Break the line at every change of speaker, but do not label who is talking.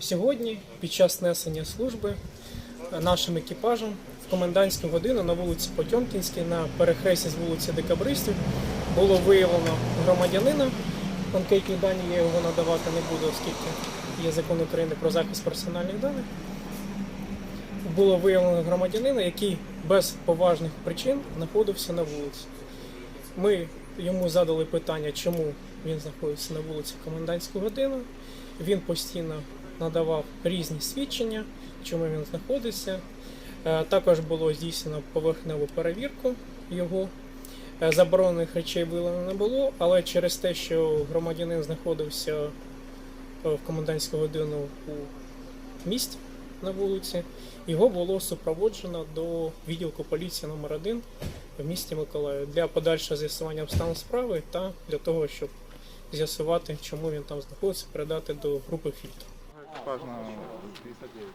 Сьогодні, під час несення служби, нашим екіпажем в комендантську годину на вулиці Потьомкінській на перехресті з вулиці Декабристів було виявлено громадянина. Конкретні дані я його надавати не буду, оскільки є закон України про захист персональних даних. Було виявлено громадянина, який без поважних причин знаходився на вулиці. Ми йому задали питання, чому він знаходиться на вулиці комендантську годину. Він постійно надавав різні свідчення, чому він знаходиться. Е, Також було здійснено поверхневу перевірку його. Е, Заборонених речей виявлено не було, але через те, що громадянин знаходився е, в комендантську годину у місті на вулиці, його було супроводжено до відділку поліції номер 1 в місті Миколаїв для подальшого з'ясування обставин справи та для того, щоб з'ясувати, чому він там знаходиться, передати до групи фільтру.
Екіпаж на 59.